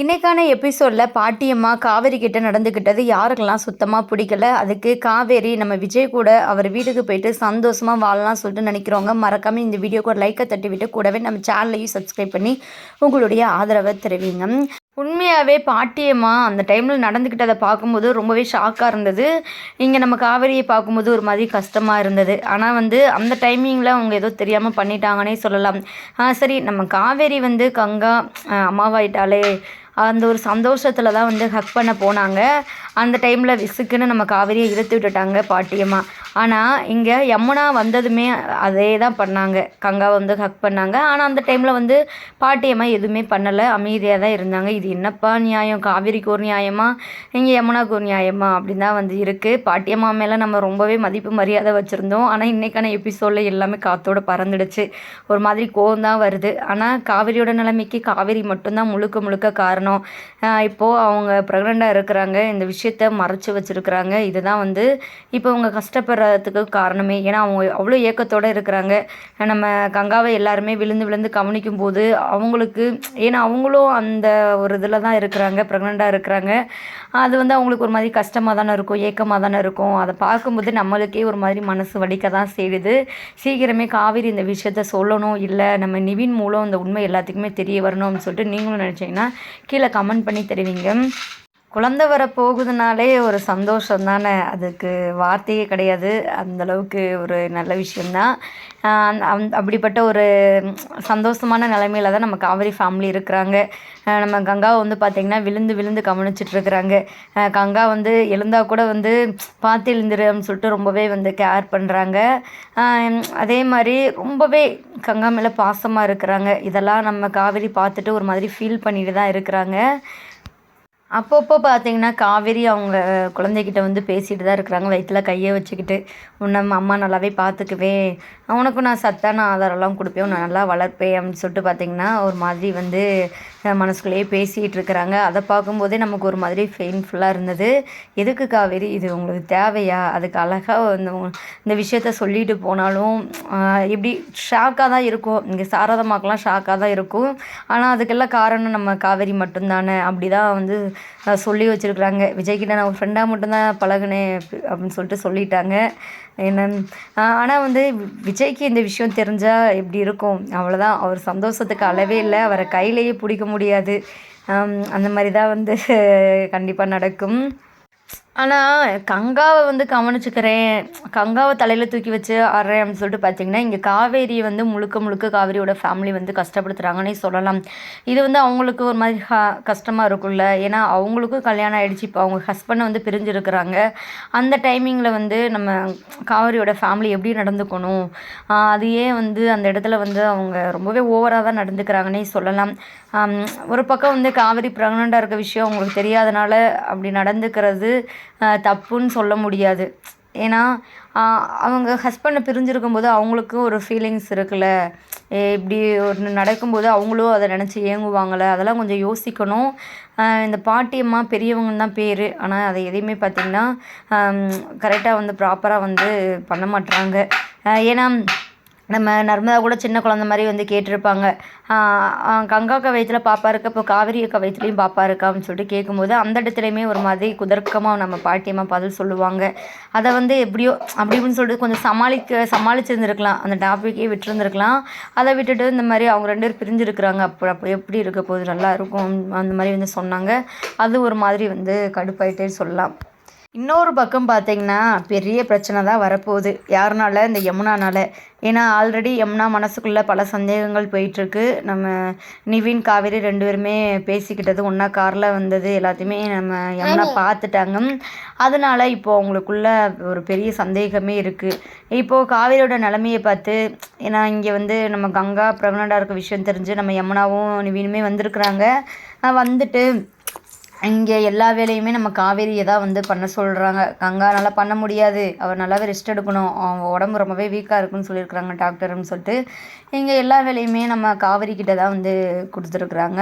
இன்றைக்கான எபிசோடில் பாட்டியம்மா காவேரி கிட்ட நடந்துக்கிட்டது யாருக்கெல்லாம் சுத்தமாக பிடிக்கல? அதுக்கு காவேரி நம்ம விஜய் கூட அவர் வீட்டுக்கு போயிட்டு சந்தோஷமாக வாழலாம் சொல்லிட்டு நினைக்கிறவங்க மறக்காமல் இந்த வீடியோக்கு ஒரு லைக்கை தட்டி விட்டு கூடவே நம்ம சேனலையும் சப்ஸ்கிரைப் பண்ணி உங்களுடைய ஆதரவை தெரிவிங்க. உண்மையாகவே பாட்டியம்மா அந்த டைமில் நடந்துக்கிட்டதை பார்க்கும்போது ரொம்பவே ஷாக்காக இருந்தது. இங்கே நம்ம காவேரியை பார்க்கும்போது ஒரு மாதிரி கஷ்டமாக இருந்தது. ஆனால் வந்து அந்த டைமிங்கில் அவங்க ஏதோ தெரியாமல் பண்ணிட்டாங்கன்னே சொல்லலாம். சரி நம்ம காவேரி வந்து கங்கா அம்மாவாயிட்டாலே அந்த ஒரு சந்தோஷத்தில் தான் வந்து ஹக் பண்ண போனாங்க. அந்த டைமில் விசுக்குன்னு நம்ம காவேரியை இழுத்து விட்டுட்டாங்க பாட்டியம்மா. ஆனால் இங்கே யமுனா வந்ததுமே அதே தான் பண்ணாங்க. கங்கா வந்து ஹக் பண்ணாங்க. ஆனால் அந்த டைமில் வந்து பாட்டியம்மா எதுவுமே பண்ணலை. அமைதியாக தான் இருந்தாங்க. இது என்னப்பா நியாயம்? காவிரிக்கு ஒரு நியாயமா? இங்கே யமுனாக்கு ஒரு நியாயமா? அப்படின்னு தான் வந்து இருக்குது பாட்டியம்மா மேலே நம்ம ரொம்பவே மதிப்பு மரியாதை வச்சுருந்தோம். ஆனால் இன்றைக்கான எபிசோடில் எல்லாமே காத்தோட பறந்துடுச்சு. ஒரு மாதிரி கோவம் தான் வருது. ஆனால் காவிரியோட நிலைமைக்கு காவேரி மட்டும்தான் முழுக்க முழுக்க காரணம். இப்போது அவங்க ப்ரெக்னெண்ட்டாக இருக்கிறாங்க. இந்த விஷயத்த மறைச்சி வச்சுருக்கிறாங்க. இதுதான் வந்து இப்போ அவங்க கஷ்டப்படுற கஷ்டப்படுறதுக்கு காரணமே. ஏன்னா அவங்க அவ்வளோ ஏக்கத்தோடு இருக்கிறாங்க. நம்ம கங்காவை எல்லாருமே விழுந்து விழுந்து கவனிக்கும் போது அவங்களுக்கு ஏன்னா அவங்களும் அந்த ஒரு இதில் தான் இருக்கிறாங்க ப்ரெக்னெண்ட்டாக இருக்கிறாங்க. அது வந்து அவங்களுக்கு ஒரு மாதிரி கஷ்டமாக தானே இருக்கும் ஏக்கமாக தானே இருக்கும். அதை பார்க்கும்போது நம்மளுக்கே ஒரு மாதிரி மனசு வலிக்க தான் செய்யுது. சீக்கிரமே காவேரி இந்த விஷயத்த சொல்லணும். இல்லை நம்ம நிவின் மூலம் இந்த உண்மை எல்லாத்துக்குமே தெரிய வரணும்னு சொல்லிட்டு நீங்களும் நினச்சிங்கன்னா கீழே கமெண்ட் பண்ணி தெரிவிங்க. குழந்தை வர போகுதுனாலே ஒரு சந்தோஷம் தானே? அதுக்கு வார்த்தையே கிடையாது. அந்தளவுக்கு ஒரு நல்ல விஷயந்தான் அந்த- அப்படிப்பட்ட ஒரு சந்தோஷமான நிலைமையில தான் நம்ம காவேரி ஃபேமிலி இருக்கிறாங்க. நம்ம கங்காவை வந்து பார்த்திங்கன்னா விழுந்து விழுந்து கவனிச்சிட்டு இருக்கிறாங்க. கங்கா வந்து எழுந்தா கூட வந்து பார்த்து எழுந்துருன்னு சொல்லிட்டு ரொம்பவே வந்து கேர் பண்ணுறாங்க அதே மாதிரி ரொம்பவே கங்கா மேலே பாசமாக இருக்கிறாங்க. இதெல்லாம் நம்ம காவேரி பார்த்துட்டு ஒரு மாதிரி ஃபீல் பண்ணிட்டு தான் இருக்கிறாங்க. அப்பப்போ பார்த்தீங்கன்னா காவேரி அவங்க குழந்தைகிட்ட வந்து பேசிட்டு தான் இருக்கிறாங்க. வயிற்றில் கையை வச்சுக்கிட்டு உன்னை அம்மா நல்லாவே பார்த்துக்குவேன் உனக்கும் நான் சத்தான ஆதாரம்லாம் கொடுப்பேன். உன்னை நல்லா வளர்ப்பேன். அப்படின்னு சொல்லிட்டு பார்த்தீங்கன்னா ஒரு மாதிரி வந்து மனசுக்குள்ளேயே பேசிகிட்டு இருக்கிறாங்க. அதை பார்க்கும்போதே நமக்கு ஒரு மாதிரி பெயின்ஃபுல்லாக இருந்தது. எதுக்கு காவேரி? இது உங்களுக்கு தேவையா? அதுக்கு அழகாக இந்த இந்த விஷயத்த சொல்லிட்டு போனாலும் எப்படி இப்படி ஷாக்காக தான் இருக்கும். இங்கே சாரதமாக்கெலாம் ஷாக்காக தான் இருக்கும். ஆனால் அதுக்கெல்லாம் காரணம் நம்ம காவேரி மட்டும்தானே? அப்படி தான் வந்து சொல்லி வச்சுருக்குறாங்க. விஜய்கிட்ட நான் ஒரு ஃப்ரெண்டாக மட்டும்தான் பழகுனேன் அப்படின்னு சொல்லிட்டு சொல்லிட்டாங்க. என்ன ஆனால் வந்து விஜய்க்கு இந்த விஷயம் தெரிஞ்சால் எப்படி இருக்கும்? அவ்வளோதான் அவர் சந்தோஷத்துக்கு அளவே இல்லை. அவரை கையிலேயே பிடிக்க முடியாது. அந்த மாதிரி தான் வந்து கண்டிப்பாக நடக்கும். ஆனால் கங்காவை வந்து கவனிச்சுக்கிறேன். கங்காவை தலையில் தூக்கி வச்சு ஆடுறேன் அப்படின்னு சொல்லிட்டு பார்த்தீங்கன்னா இங்கே காவேரி வந்து முழுக்க முழுக்க காவேரியோட ஃபேமிலி வந்து கஷ்டப்படுத்துகிறாங்கன்னே சொல்லலாம். இது வந்து அவங்களுக்கு ஒரு மாதிரி ஹா கஷ்டமாக இருக்கும்ல. ஏன்னா அவங்களுக்கும் கல்யாணம் ஆகிடுச்சு இப்போ அவங்க ஹஸ்பண்டை வந்து பிரிஞ்சிருக்கிறாங்க. அந்த டைமிங்கில் வந்து நம்ம காவேரியோட ஃபேமிலி எப்படி நடந்துக்கணும்? அதையே அது ஏன் வந்து அந்த இடத்துல வந்து அவங்க ரொம்பவே ஓவராக தான் நடந்துக்கிறாங்கன்னே சொல்லலாம். ஒரு பக்கம் வந்து காவேரி ப்ரெக்னெண்ட்டாக இருக்க விஷயம் அவங்களுக்கு தெரியாதனால அப்படி நடந்துக்கிறது தப்புன்னு சொல்ல முடியாது. ஏன்னா அவங்க ஹஸ்பண்டை பிரிஞ்சிருக்கும்போது அவங்களுக்கும் ஒரு ஃபீலிங்ஸ் இருக்குல்ல. இப்படி ஒன்று நடக்கும்போது அவங்களும் அதை நினச்சி ஏங்குவாங்கள்ல அதெல்லாம் கொஞ்சம் யோசிக்கணும். இந்த பாட்டியம்மா பெரியவங்கன்னு தான் பேர். ஆனால் அதை எதையுமே பார்த்திங்கன்னா கரெக்டாக வந்து ப்ராப்பராக வந்து பண்ண மாட்டுறாங்க ஏன்னா நம்ம நர்மதா கூட சின்ன குழந்த மாதிரி வந்து கேட்டிருப்பாங்க. ஆஹ் ஆஹ் கங்காக்கா பாப்பா இருக்கா? இப்போ காவேரி அக்கா வயிற்றுலையும் பாப்பா இருக்கா அப்படின்னு சொல்லிட்டு கேட்கும்போது அந்த இடத்துலையுமே ஒரு மாதிரி குதர்க்கமாக நம்ம பாட்டியம்மா பதில் சொல்லுவாங்க. அதை வந்து எப்படியோ அப்படி இப்படின்னு சொல்லிட்டு கொஞ்சம் சமாளிக்க சமாளிச்சிருந்துருக்கலாம். அந்த டாப்பிக்கே விட்டுருந்துருக்கலாம். அதை விட்டுட்டு இந்த மாதிரி அவங்க ரெண்டு பேரும் பிரிஞ்சிருக்கிறாங்க. அப்போ அப்போ எப்படி இருக்க போகுது? நல்லா இருக்கும். அந்த மாதிரி வந்து சொன்னாங்க. அது ஒரு மாதிரி வந்து கடுப்பாயிட்டே சொல்லலாம். இன்னொரு பக்கம் பார்த்தீங்கன்னா பெரிய பிரச்சனை தான் வரப்போகுது. யாருனால? இந்த யமுனானால. ஏன்னா ஆல்ரெடி யமுனா மனசுக்குள்ளே பல சந்தேகங்கள் போயிட்டுருக்கு. நம்ம நிவின் காவேரி ரெண்டு பேருமே பேசிக்கிட்டது ஒன்றா காரில் வந்தது எல்லாத்தையுமே நம்ம யமுனா பார்த்துட்டாங்க அதனால இப்போ அவங்களுக்குள்ள ஒரு பெரிய சந்தேகமே இருக்குது இப்போது காவேரியோட நிலமையை பார்த்து ஏன்னா இங்கே வந்து நம்ம கங்கா ப்ரெக்னெண்ட்டாக இருக்க விஷயம் தெரிஞ்சு நம்ம யமுனாவும் நிவினுமே வந்திருக்கிறாங்க. வந்துட்டு இங்கே எல்லா வேலையுமே நம்ம காவேரியை தான் வந்து பண்ண சொல்கிறாங்க கங்கா நல்லா பண்ண முடியாது. அவர் நல்லாவே ரெஸ்ட் எடுக்கணும். அவங்க உடம்பு ரொம்பவே வீக்காக இருக்குன்னு சொல்லியிருக்கிறாங்க டாக்டர்னு சொல்லிட்டு. இங்கே எல்லா வேலையுமே நம்ம காவேரி கிட்ட தான் வந்து கொடுத்துருக்குறாங்க.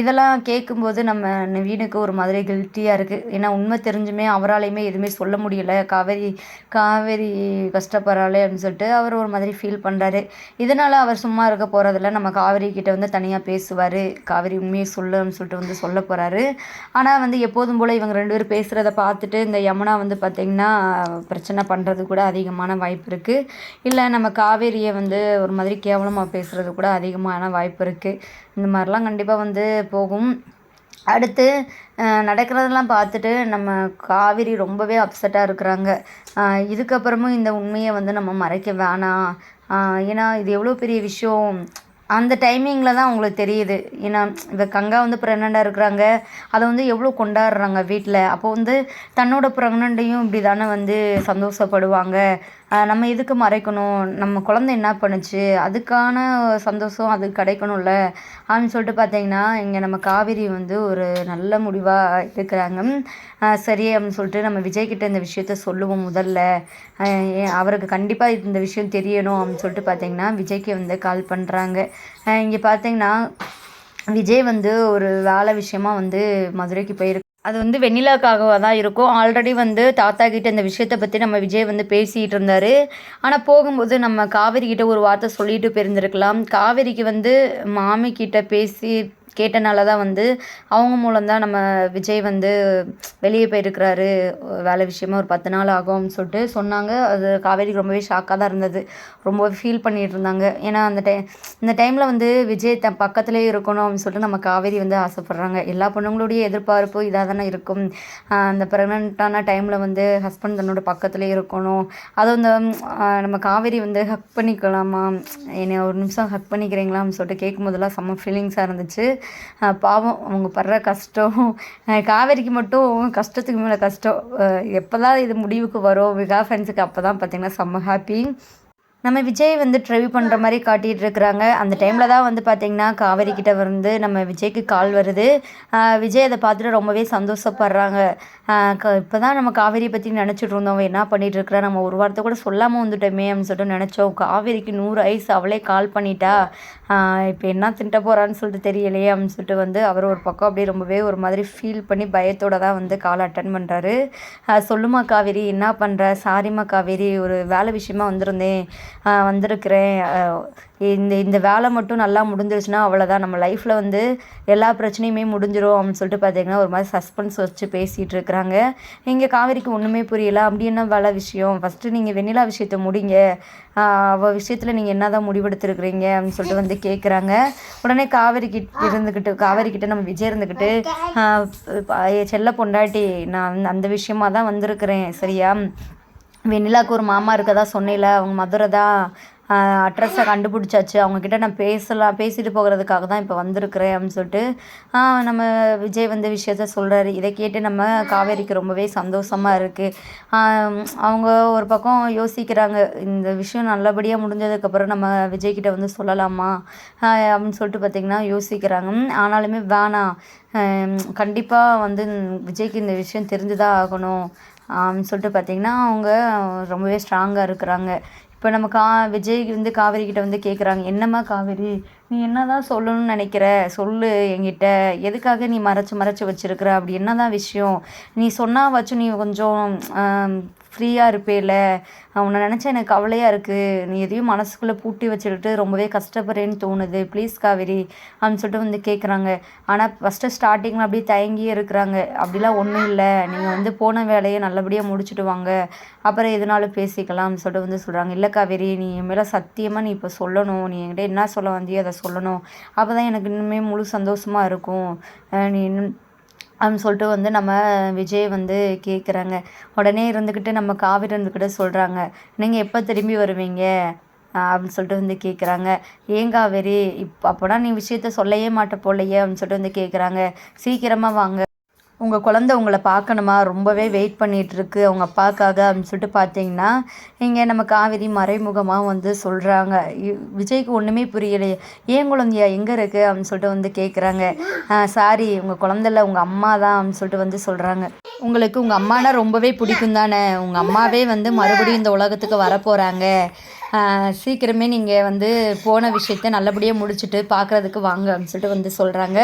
இதெல்லாம் கேட்கும்போது நம்ம நவீனுக்கு ஒரு மாதிரி கில்ட்டியாக இருக்குது ஏன்னா உண்மை தெரிஞ்சுமே அவராலையுமே எதுவுமே சொல்ல முடியல. காவேரி காவேரி கஷ்டப்படுறாளே அப்படின்னு சொல்லிட்டு அவர் ஒரு மாதிரி ஃபீல் பண்ணுறாரு இதனால் அவர் சும்மா இருக்க போகிறதில்ல நம்ம காவேரி கிட்ட வந்து தனியாக பேசுவார். காவேரி உண்மையை சொல்லு அப்படின்னு சொல்லிட்டு வந்து சொல்ல போகிறாரு ஆனால் வந்து எப்போதும் போல் இவங்க ரெண்டு பேரும் பேசுகிறத பார்த்துட்டு இந்த யமுனா வந்து பார்த்திங்கன்னா பிரச்சனை பண்ணுறது கூட அதிகமான வாய்ப்பு இருக்குது இல்லை நம்ம காவேரியை வந்து ஒரு மாதிரி கேவலமாக பேசுகிறது கூட அதிகமான வாய்ப்பு இருக்குது இந்த மாதிரிலாம் கண்டிப்பாக வந்து போகும். அடுத்து நடக்கிறதெல்லாம் பார்த்துட்டு நம்ம காவேரி ரொம்பவே அப்செட்டாக இருக்கிறாங்க. இதுக்கப்புறமும் இந்த உண்மையை வந்து நம்ம மறைக்க வேணாம். ஏன்னா இது எவ்வளோ பெரிய விஷயம். அந்த டைமிங்கில் தான் அவங்களுக்கு தெரியுது. ஏன்னா இந்த கங்கா வந்து ப்ரெக்னெண்ட்டாக இருக்கிறாங்க. அதை வந்து எவ்வளோ கொண்டாடுறாங்க வீட்டில் அப்போ வந்து தன்னோட ப்ரெக்னெண்ட்டையும் இப்படி தானே வந்து சந்தோஷப்படுவாங்க. நம்ம எதுக்கு மறைக்கணும்? நம்ம குழந்த என்ன பண்ணுச்சு? அதுக்கான சந்தோஷம் அது கிடைக்கணும்ல? அப்படின்னு சொல்லிட்டு பார்த்தீங்கன்னா இங்கே நம்ம காவேரி வந்து ஒரு நல்ல முடிவாக இருக்கிறாங்க சரி அப்படின்னு சொல்லிட்டு நம்ம விஜய்கிட்ட இந்த விஷயத்த சொல்லுவோம் முதல்ல. அவருக்கு கண்டிப்பாக இந்த விஷயம் தெரியணும் அப்படின்னு சொல்லிட்டு பார்த்தீங்கன்னா விஜய்க்கு வந்து கால் பண்ணுறாங்க இங்கே பார்த்தீங்கன்னா விஜய் வந்து ஒரு வேலை விஷயமா வந்து மதுரைக்கு போயிருக்கு அது வந்து வெண்ணிலாக்காகவாக தான் இருக்கும். ஆல்ரெடி வந்து தாத்தா கிட்ட இந்த விஷயத்தை பற்றி நம்ம விஜய் வந்து பேசிகிட்டு இருந்தார். ஆனால் போகும்போது நம்ம காவேரி கிட்ட ஒரு வார்த்தை சொல்லிட்டு போயிருந்துருக்கலாம். காவேரிக்கு வந்து மாமி கிட்ட பேசி கேட்டனால தான் வந்து அவங்க மூலம் தான் நம்ம விஜய் வந்து வெளியே போயிருக்கிறாரு வேலை விஷயமா ஒரு பத்து நாள் ஆகும்னு சொல்லிட்டு சொன்னாங்க. அது காவேரிக்கு ரொம்பவே ஷாக்காக தான் இருந்தது. ரொம்பவே ஃபீல் பண்ணிகிட்டு இருந்தாங்க. ஏன்னா அந்த டைம் இந்த டைமில் வந்து விஜய் த பக்கத்துலேயே இருக்கணும் அப்படின்னு சொல்லிட்டு நம்ம காவேரி வந்து ஆசைப்பட்றாங்க. எல்லா பொண்ணுங்களுடைய எதிர்பார்ப்பு இதாக தானே இருக்கும் அந்த ப்ரெக்னென்ட்டான டைமில் வந்து ஹஸ்பண்ட் தன்னோட பக்கத்துலேயே இருக்கணும். அதை வந்து நம்ம காவேரி வந்து ஹக் பண்ணிக்கலாமா? என்னை ஒரு நிமிஷம் ஹக் பண்ணிக்கிறீங்களான்னு சொல்லிட்டு கேட்கும் போதெல்லாம் செம்ம ஃபீலிங்ஸாக இருந்துச்சு. பாவம் அவங்க படுற கஷ்டம். காவேரிக்கு மட்டும் கஷ்டத்துக்கு மேலே கஷ்டம். எப்போ தான் இது முடிவுக்கு வரும் விகா ஃப்ரெண்ட்ஸுக்கு அப்போ தான் பார்த்திங்கன்னா செம்ம ஹாப்பி நம்ம விஜய் வந்து ட்ரைவ் பண்ணுற மாதிரி காட்டிகிட்டு இருக்கிறாங்க. அந்த டைமில் தான் வந்து பார்த்திங்கன்னா காவேரி கிட்ட வந்து நம்ம விஜய்க்கு கால் வருது. விஜய் அதை பார்த்துட்டு ரொம்பவே சந்தோஷப்படுறாங்க. க இப்போ தான் நம்ம காவேரி பற்றி நினச்சிட்டு இருந்தோம் என்ன பண்ணிகிட்டு இருக்கிறா? நம்ம ஒரு வாரத்தை கூட சொல்லாமல் வந்துட்டோமே அப்படின்னு சொல்லிட்டு நினச்சோம். காவேரிக்கு நூறு ஐஸ் அவளே கால் பண்ணிட்டா. இப்போ என்ன தின்ட்ட போகிறான்னு சொல்லிட்டு தெரியலையே அப்படின்னு சொல்லிட்டு வந்து அவர் ஒரு பக்கம் அப்படியே ரொம்பவே ஒரு மாதிரி ஃபீல் பண்ணி பயத்தோடு தான் வந்து கால் அட்டன் பண்ணுறாரு சொல்லுமா காவேரி என்ன பண்ணுற சாரிம்மா காவேரி ஒரு வேலை விஷயமா வந்திருந்தேன். வந்திருக்கிறேன். இந்த இந்த வேலை மட்டும் நல்லா முடிஞ்சிருச்சுன்னா அவ்வளோதான் நம்ம லைஃப்பில் வந்து எல்லா பிரச்சனையுமே முடிஞ்சிடும் அப்படின்னு சொல்லிட்டு பார்த்தீங்கன்னா ஒரு மாதிரி சஸ்பென்ஸ் வச்சு பேசிகிட்டு இருக்கிறாங்க. இங்கே காவேரிக்கு ஒன்றுமே புரியல. அப்படி என்ன வேலை விஷயம்? ஃபஸ்ட்டு நீங்கள் வெண்ணிலா விஷயத்த முடிங்க. அவள் விஷயத்தில் நீங்கள் என்ன தான் முடிவெடுத்துருக்குறீங்க அப்படின்னு சொல்லிட்டு வந்து கேட்குறாங்க உடனே காவேரி கிட்ட இருந்துக்கிட்டு காவேரி கிட்ட நம்ம விஜய் இருந்துக்கிட்டு செல்ல பொண்டாட்டி நான் அந்த விஷயமா தான் வந்திருக்கிறேன். சரியா? வெண்ணிலாவுக்கு ஒரு மாமா இருக்கதா சொன்னேல அவங்க மதுரை தான் அட்ரஸை கண்டுபிடிச்சாச்சு. அவங்கக்கிட்ட நான் பேசலாம் பேசிட்டு போகிறதுக்காக தான் இப்போ வந்திருக்கிறேன் அப்படின்னு சொல்லிட்டு நம்ம விஜய் வந்து விஷயத்த சொல்கிறாரு இதை கேட்டு நம்ம காவேரிக்கு ரொம்பவே சந்தோஷமாக இருக்குது அவங்க ஒரு பக்கம் யோசிக்கிறாங்க இந்த விஷயம் நல்லபடியாக முடிஞ்சதுக்கப்புறம் நம்ம விஜய்கிட்ட வந்து சொல்லலாமா அப்படின்னு சொல்லிட்டு பார்த்திங்கன்னா யோசிக்கிறாங்க. ஆனாலுமே வேணாம். கண்டிப்பாக வந்து விஜய்க்கு இந்த விஷயம் தெரிஞ்சு தான் ஆகணும். சொல்லிட்டு பார்த்திங்கன்னா அவங்க ரொம்பவே ஸ்ட்ராங்காக இருக்கிறாங்க. இப்போ நம்ம கா விஜய் வந்து காவேரி கிட்ட வந்து கேட்குறாங்க என்னம்மா காவேரி நீ என்ன தான் சொல்லணும்னு நினைக்கிற? சொல்லு என்கிட்ட. எதுக்காக நீ மறைச்சி மறைச்சி வச்சுருக்குற? அப்படி என்ன தான் விஷயம்? நீ சொன்னால் வச்சு நீ கொஞ்சம் ஃப்ரீயாக இருப்பேல. உன்னை நினச்சா எனக்கு கவலையாக இருக்குது நீ எதையும் மனசுக்குள்ளே பூட்டி வச்சுக்கிட்டு ரொம்பவே கஷ்டப்படுறேன்னு தோணுது. ப்ளீஸ் காவேரி அப்படின்னு சொல்லிட்டு வந்து கேட்குறாங்க ஆனால் ஃபஸ்ட்டு ஸ்டார்டிங்கில் அப்படியே தயங்கியே இருக்கிறாங்க. அப்படிலாம் ஒன்றும் இல்லை. நீங்கள் வந்து போன வேலையை நல்லபடியாக முடிச்சுட்டு வாங்க. அப்புறம் எதுனாலும் பேசிக்கலாம்னு சொல்லிட்டு வந்து சொல்கிறாங்க இல்லை காவேரி நீ என் மேலே சத்தியமாக நீ இப்போ சொல்லணும். நீ என்கிட்ட என்ன சொல்ல வந்தியோ அதை சொல்லணும். அப்போ தான் எனக்கு இன்னுமே முழு சந்தோஷமாக இருக்கும். நீ இன்னும் அப்படின்னு சொல்லிட்டு வந்து நம்ம விஜய் வந்து கேட்குறாங்க உடனே இருந்துக்கிட்டு நம்ம காவிரி இருந்துக்கிட்ட சொல்கிறாங்க நீங்கள் எப்போ திரும்பி வருவீங்க? அப்படின்னு சொல்லிட்டு வந்து கேட்குறாங்க ஏன் காவேரி? இப் அப்போனா நீ விஷயத்த சொல்லவே மாட்ட போலையே அப்படின்னு சொல்லிட்டு வந்து கேட்குறாங்க சீக்கிரமாக வாங்க. உங்கள் குழந்த உங்களை பார்க்கணுமா? ரொம்பவே வெயிட் பண்ணிகிட்ருக்கு அவங்க அப்பாக்காக அப்படின்னு சொல்லிட்டு பார்த்தீங்கன்னா இங்கே நம்ம காவேரி மறைமுகமாக வந்து சொல்கிறாங்க விஜய்க்கு ஒன்றுமே புரியலையே. ஏன் குழந்தையா? எங்கே இருக்குது அப்படின்னு சொல்லிட்டு வந்து கேட்குறாங்க சாரி உங்கள் குழந்தைல உங்கள் அம்மா தான் அப்படின்னு சொல்லிட்டு வந்து சொல்கிறாங்க உங்களுக்கு உங்கள் அம்மானா ரொம்பவே பிடிக்கும் தானே? உங்கள் அம்மாவே வந்து மறுபடியும் இந்த உலகத்துக்கு வரப்போகிறாங்க சீக்கிரமே நீங்கள் வந்து போன விஷயத்த நல்லபடியாக முடிச்சுட்டு பார்க்குறதுக்கு வாங்க அப்படின்னு சொல்லிட்டு வந்து சொல்கிறாங்க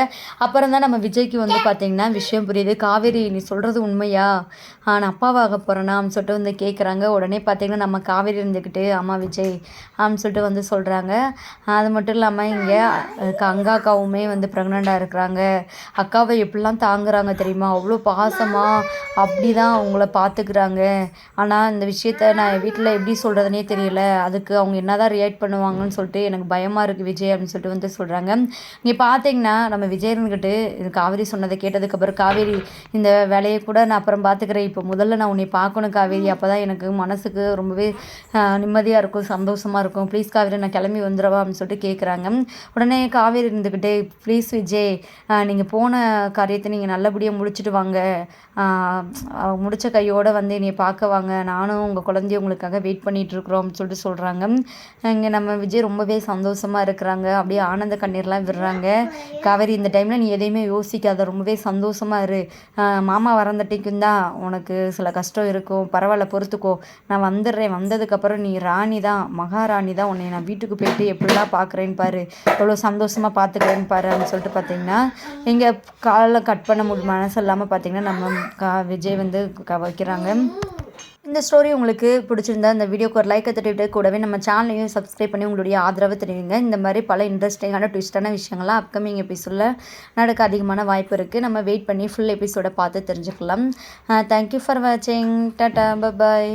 அப்புறம் தான் நம்ம விஜய்க்கு வந்து பார்த்திங்கன்னா விஷயம் புரியுது. காவேரி நீ சொல்கிறது உண்மையா? நான் அப்பாவாக போகிறேன்னா அப்படின்னு சொல்லிட்டு வந்து கேட்குறாங்க உடனே பார்த்திங்கன்னா நம்ம காவேரி இருந்துக்கிட்டு அம்மா விஜய் அப்படின்னு சொல்லிட்டு வந்து சொல்கிறாங்க அது மட்டும் இல்லாமல் இங்கே அங்கா அக்காவுமே வந்து ப்ரெக்னெண்ட்டாக இருக்கிறாங்க. அக்காவை எப்படிலாம் தாங்குறாங்க தெரியுமா? அவ்வளோ பாசமாக அப்படி தான் அவங்கள பார்த்துக்கிறாங்க ஆனால் இந்த விஷயத்த நான் வீட்டில் எப்படி சொல்கிறதுனே தெரியல. அது அதுக்கு அவங்க என்ன தான் ரியாக்ட் பண்ணுவாங்கன்னு சொல்லிட்டு எனக்கு பயமாக இருக்குது விஜய் அப்படின்னு சொல்லிட்டு வந்து சொல்கிறாங்க இங்கே பார்த்தீங்கன்னா நம்ம விஜயன்கிட்ட இது காவேரி சொன்னதை கேட்டதுக்கப்புறம் காவேரி இந்த வேலையை கூட நான் அப்புறம் பார்த்துக்கிறேன் இப்போ முதல்ல நான் உன்னை பார்க்கணும் காவேரி. அப்போ தான் எனக்கு மனசுக்கு ரொம்பவே நிம்மதியாக இருக்கும் சந்தோஷமாக இருக்கும். ப்ளீஸ் காவேரி நான் கிளம்பி வந்துடுவா? அப்படின்னு சொல்லிட்டு கேட்குறாங்க உடனே காவேரி இருந்துக்கிட்டே ப்ளீஸ் விஜய் நீங்கள் போன காரியத்தை நீங்கள் நல்லபடியாக முடிச்சுட்டு வாங்க. முடித்த கையோடு வந்து என்னை பார்க்க வாங்க. நானும் உங்கள் குழந்தைய உங்களுக்காக வெயிட் பண்ணிகிட்ருக்குறோம் அப்படின்னு சொல்லிட்டு சொல்கிறேன் சொல்கிறாங்க இங்கே நம்ம விஜய் ரொம்பவே சந்தோஷமாக இருக்கிறாங்க. அப்படியே ஆனந்த கண்ணீர்லாம் விடுறாங்க. காவேரி இந்த டைமில் நீ எதையுமே யோசிக்காத. ரொம்பவே சந்தோஷமாக இரு. மாமா வரந்தட்டிக்கும் தான் உனக்கு சில கஷ்டம் இருக்கும். பரவாயில்ல பொறுத்துக்கோ. நான் வந்துடுறேன். வந்ததுக்கப்புறம் நீ ராணி தான் மகாராணி தான். உன்னை நான் வீட்டுக்கு போயிட்டு எப்படிலாம் பார்க்குறேன்னு பாரு. எவ்வளோ சந்தோஷமாக பார்த்துக்கிறேன்னு பாரு அப்படின்னு சொல்லிட்டு பார்த்தீங்கன்னா இங்கே காலில் கட் பண்ண முடியும் மனசு இல்லாமல் பார்த்தீங்கன்னா நம்ம கா விஜய் வந்து க வைக்கிறாங்க. இந்த ஸ்டோரி உங்களுக்கு பிடிச்சிருந்தா இந்த வீடியோக்கு ஒரு லைக்கை தட்டிவிட்டு கூடவே நம்ம சேனலையும் சப்ஸ்கிரைப் பண்ணி உங்களுடைய ஆதரவு தெரிவிங்க. இந்த மாதிரி பல இன்ட்ரெஸ்டிங்கான ட்விஸ்டான விஷயங்கள்லாம் அப்கமிங் எபிசோடில் நடக்க அதிகமான வாய்ப்பு இருக்குது நம்ம வெயிட் பண்ணி ஃபுல் எபிசோடை பார்த்து தெரிஞ்சுக்கலாம். தேங்க்யூ ஃபார் வாட்சிங் டாட்டா பபாய்